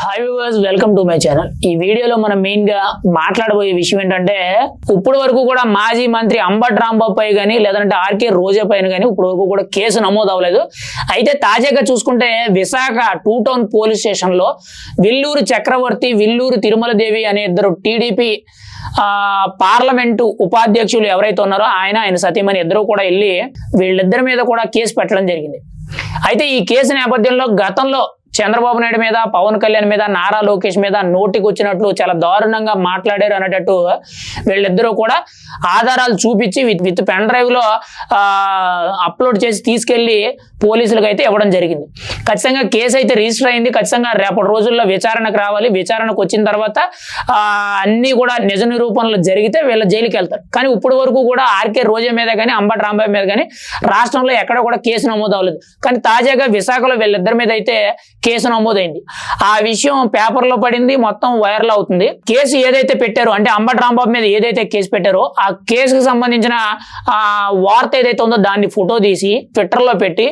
Hi viewers welcome to my channel ఈ వీడియోలో మనం మెయిన్గా మాట్లాడబోయే విషయం ఏంటంటే ఇప్పుడు వరకు కూడా మాజీ మంత్రి అంబట్ రాంబాబు పై కానీ లేదంటే ఆర్కే రోజా పైన కానీ ఇప్పుడు వరకు కూడా కేసు నమోదు అవ్వలేదు. అయితే తాజాగా చూసుకుంటే విశాఖ టూ టౌన్ పోలీస్ స్టేషన్లో విల్లూరు చక్రవర్తి విల్లూరు తిరుమల దేవి అనే ఇద్దరు టీడీపీ పార్లమెంటు ఉపాధ్యక్షులు ఎవరైతే ఉన్నారో ఆయన ఆయన సతీమణి ఇద్దరు కూడా వెళ్ళి వీళ్ళిద్దరి మీద కూడా కేసు పెట్టడం జరిగింది. అయితే ఈ కేసు నేపథ్యంలో గతంలో చంద్రబాబు నాయుడు మీద పవన్ కళ్యాణ్ మీద నారా లోకేష్ మీద నోటికి వచ్చినట్లు చాలా దారుణంగా మాట్లాడారు అనేటట్టు వీళ్ళిద్దరూ కూడా ఆధారాలు చూపించి విత్ విత్ పెన్ డ్రైవ్లో ఆ, అప్లోడ్ చేసి తీసుకెళ్ళి పోలీసులకు అయితే ఇవ్వడం జరిగింది. ఖచ్చితంగా కేసు అయితే రిజిస్టర్ అయింది. ఖచ్చితంగా రేపటి రోజుల్లో విచారణకు రావాలి. విచారణకు వచ్చిన తర్వాత అన్నీ కూడా నిజ నిరూపణలు జరిగితే వీళ్ళ జైలుకి వెళ్తారు. కానీ ఇప్పటి వరకు కూడా ఆర్కే రోజా మీద కానీ అంబటి రాంబాబు మీద కానీ రాష్ట్రంలో ఎక్కడ కూడా కేసు నమోదు అవ్వలేదు. కానీ తాజాగా విశాఖలో వీళ్ళిద్దరి మీద అయితే కేసు నమోదైంది. ఆ విషయం పేపర్లో పడింది. మొత్తం వైరల్ అవుతుంది. కేసు ఏదైతే పెట్టారో అంటే అంబటి రాంబాబు మీద ఏదైతే కేసు పెట్టారో ఆ కేసుకు సంబంధించిన వార్త ఏదైతే ఉందో దాన్ని ఫోటో తీసి ట్విట్టర్లో పెట్టి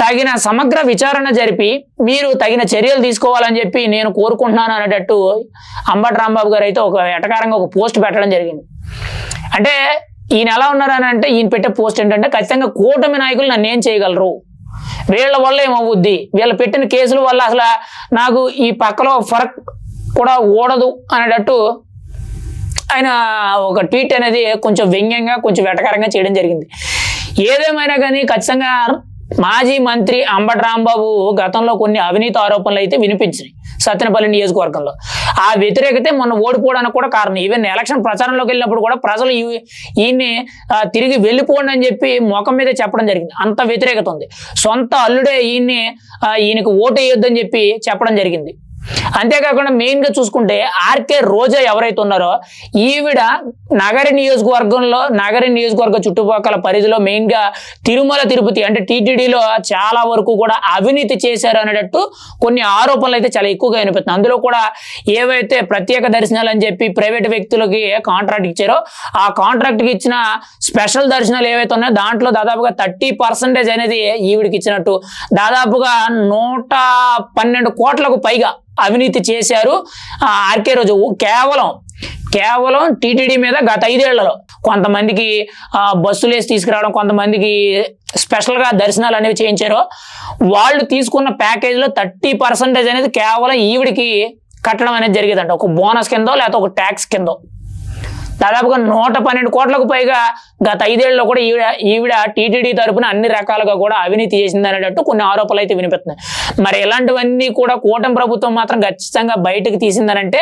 తగిన సమగ్ర విచారణ జరిపి మీరు తగిన చర్యలు తీసుకోవాలని చెప్పి నేను కోరుకుంటున్నాను అనేటట్టు అంబటి రాంబాబు గారు అయితే ఒక ఎటకారంగా ఒక పోస్ట్ పెట్టడం జరిగింది. అంటే ఈయన ఎలా ఉన్నారని అంటే ఈయన పెట్టే పోస్ట్ ఏంటంటే ఖచ్చితంగా కూటమి నాయకులు నన్ను ఏం చేయగలరు? వీళ్ళ వల్ల ఏమవుద్ది? వీళ్ళు పెట్టిన కేసుల వల్ల అసలు నాకు ఈ పక్కలో ఫరక్ కూడా ఓడదు అనేటట్టు ఆయన ఒక ట్వీట్ అనేది కొంచెం వ్యంగ్యంగా కొంచెం వెటకరంగా చేయడం జరిగింది. ఏదేమైనా కానీ ఖచ్చితంగా మాజీ మంత్రి అంబటి రాంబాబు గతంలో కొన్ని అవినీతి ఆరోపణలు అయితే వినిపించినాయి సత్యనపల్లి నియోజకవర్గంలో. ఆ వ్యతిరేకతే మొన్న ఓడిపోవడానికి కూడా కారణం. ఈవెన్ ఎలక్షన్ ప్రచారంలోకి వెళ్ళినప్పుడు కూడా ప్రజలు ఈయన్ని తిరిగి వెళ్ళిపోండి అని చెప్పి ముఖం మీద చెప్పడం జరిగింది. అంత వ్యతిరేకత ఉంది. సొంత అల్లుడే ఈయన్ని ఈయనకు ఓటు వేయొద్దని చెప్పి చెప్పడం జరిగింది. అంతేకాకుండా మెయిన్గా చూసుకుంటే ఆర్కే రోజా ఎవరైతే ఉన్నారో ఈవిడ నగరి నియోజకవర్గంలో నగరి నియోజకవర్గ చుట్టుపక్కల పరిధిలో మెయిన్గా తిరుమల తిరుపతి అంటే టీటీడీలో చాలా వరకు కూడా అవినీతి చేశారు అనేటట్టు కొన్ని ఆరోపణలు అయితే చాలా ఎక్కువగా వినిపిస్తుంది అందులో కూడా ఏవైతే ప్రత్యేక దర్శనాలు అని చెప్పి ప్రైవేట్ వ్యక్తులకి కాంట్రాక్ట్ ఇచ్చారో ఆ కాంట్రాక్ట్కి ఇచ్చిన స్పెషల్ దర్శనాలు ఏవైతే ఉన్నాయో దాంట్లో దాదాపుగా థర్టీ పర్సెంటేజ్ అనేది ఈవిడికి ఇచ్చినట్టు దాదాపుగా నూట పన్నెండు కోట్లకు పైగా అవినీతి చేశారు. ఆర్కే రోజు కేవలం కేవలం టీటీడీ మీద గత ఐదేళ్ళలో కొంతమందికి బస్సులు వేసి తీసుకురావడం కొంతమందికి స్పెషల్గా దర్శనాలు అనేవి చేయించారు. వాళ్ళు తీసుకున్న ప్యాకేజీలో థర్టీ పర్సెంటేజ్ అనేది కేవలం ఈవిడికి కట్టడం అనేది జరిగేదంట. ఒక బోనస్ కిందో లేకపోతే ఒక ట్యాక్స్ కిందో. దాదాపుగా నూట పన్నెండు కోట్లకు పైగా గత ఐదేళ్ళలో కూడా ఈవిడ ఈవిడ టీటీడీ తరపున అన్ని రకాలుగా కూడా అవినీతి చేసింది అనేటట్టు కొన్ని ఆరోపణలు అయితే వినిపిస్తున్నాయి. మరి ఇలాంటివన్నీ కూడా కూటమి ప్రభుత్వం మాత్రం ఖచ్చితంగా బయటకు తీసిందనంటే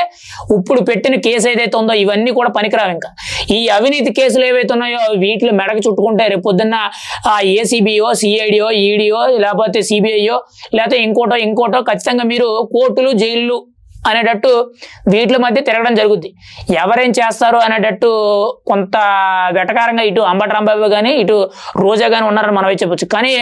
ఇప్పుడు పెట్టిన కేసు ఏదైతే ఉందో ఇవన్నీ కూడా పనికిరావు ఇంకా. ఈ అవినీతి కేసులు ఏవైతే ఉన్నాయో వీటిలో మెడకు చుట్టుకుంటే రేపొద్దున్న ఏసీబీఓ సిఐడిఓ ఈడిఓ లేకపోతే సిబిఐఓ లేకపోతే ఇంకోటో ఇంకోటో ఖచ్చితంగా మీరు కోర్టులు జైళ్ళు అనేటట్టు వీటి మధ్య తిరగడం జరుగుద్ది. ఎవరేం చేస్తారు అనేటట్టు కొంత వెటకారంగా ఇటు అంబటరాంబాబు కానీ ఇటు రోజా కానీ ఉన్నారని మనం చెప్పొచ్చు. కానీ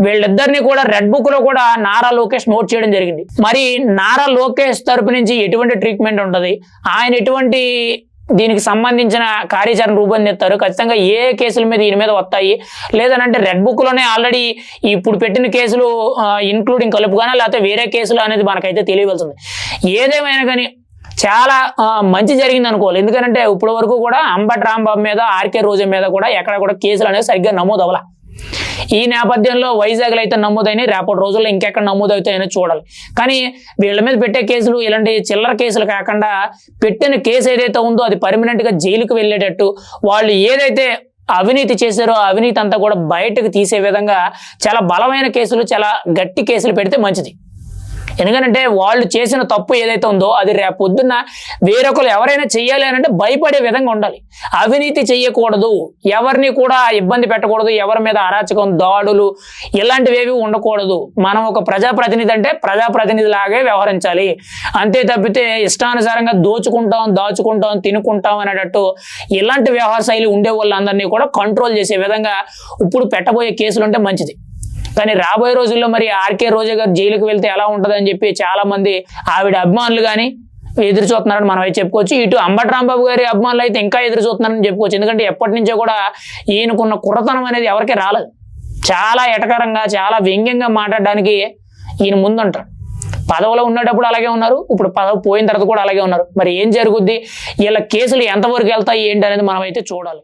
వీళ్ళిద్దరిని కూడా రెడ్ బుక్లో కూడా నారా లోకేష్ నోట్ చేయడం జరిగింది. మరి నారా లోకేష్ తరపు నుంచి ఎటువంటి ట్రీట్మెంట్ ఉంటుంది? ఆయన ఎటువంటి దీనికి సంబంధించిన కార్యాచరణ రూపొందిస్తారు ఖచ్చితంగా ఏ కేసుల మీద దీని మీద వస్తాయి? లేదనంటే రెడ్ బుక్లోనే ఆల్రెడీ ఇప్పుడు పెట్టిన కేసులు ఇన్క్లూడింగ్ కలుపుగానే లేకపోతే వేరే కేసులు అనేది మనకైతే తెలియవలసి ఉంది ఏదేమైనా కానీ చాలా మంచి జరిగింది అనుకోవాలి. ఎందుకంటే ఇప్పటి వరకు కూడా అంబట్ రాంబాబు మీద ఆర్కే రోజు మీద కూడా ఎక్కడ కూడా కేసులు అనేది సరిగ్గా నమోదు ఈ నేపథ్యంలో వైజాగ్లో అయితే నమోదైనాయి. రేపటి రోజుల్లో ఇంకెక్కడ నమోదవుతాయని చూడాలి. కానీ వీళ్ళ మీద పెట్టే కేసులు ఇలాంటి చిల్లర కేసులు కాకుండా పెట్టిన కేసు ఏదైతే ఉందో అది పర్మనెంట్గా జైలుకు వెళ్ళేటట్టు వాళ్ళు ఏదైతే అవినీతి చేశారో అవినీతి అంతా కూడా బయటకు తీసే విధంగా చాలా బలమైన కేసులు చాలా గట్టి కేసులు పెడితే మంచిది. ఎందుకంటే వాళ్ళు చేసిన తప్పు ఏదైతే ఉందో అది రేపు పొద్దున్న వేరొకరు ఎవరైనా చెయ్యాలి అని అంటే భయపడే విధంగా ఉండాలి. అవినీతి చేయకూడదు ఎవరిని కూడా ఇబ్బంది పెట్టకూడదు. ఎవరి మీద అరాచకం దాడులు ఇలాంటివి ఏవి ఉండకూడదు. మనం ఒక ప్రజాప్రతినిధి అంటే ప్రజాప్రతినిధి లాగే వ్యవహరించాలి. అంతే తప్పితే ఇష్టానుసారంగా దోచుకుంటాం దాచుకుంటాం తినుకుంటాం అనేటట్టు ఇలాంటి వ్యవహార శైలి ఉండే వాళ్ళందరినీ కూడా కంట్రోల్ చేసే విధంగా ఇప్పుడు పెట్టబోయే కేసులు ఉంటే మంచిది. కానీ రాబోయే రోజుల్లో మరి ఆర్కే రోజా గారు జైలుకి వెళ్తే ఎలా ఉంటుందని అని చెప్పి చాలా మంది ఆవిడ అభిమానులు కానీ ఎదురు చూస్తున్నారని మనం అయితే చెప్పుకోవచ్చు. ఇటు అంబటి రాంబాబు గారి అభిమానులు అయితే ఇంకా ఎదురు చూస్తున్నారని చెప్పుకోవచ్చు. ఎందుకంటే ఎప్పటి నుంచో కూడా ఈయనకున్న కుర్రతనం అనేది ఎవరికి రాలేదు. చాలా ఎటకరంగా చాలా వ్యంగ్యంగా మాట్లాడడానికి ఈయన ముందుంటారు. పదవిలో ఉన్నప్పుడు అలాగే ఉన్నారు. ఇప్పుడు పదవి పోయిన తర్వాత కూడా అలాగే ఉన్నారు. మరి ఏం జరుగుద్ది? వీళ్ళ కేసులు ఎంతవరకు వెళ్తాయి ఏంటి అనేది మనం అయితే చూడాలి.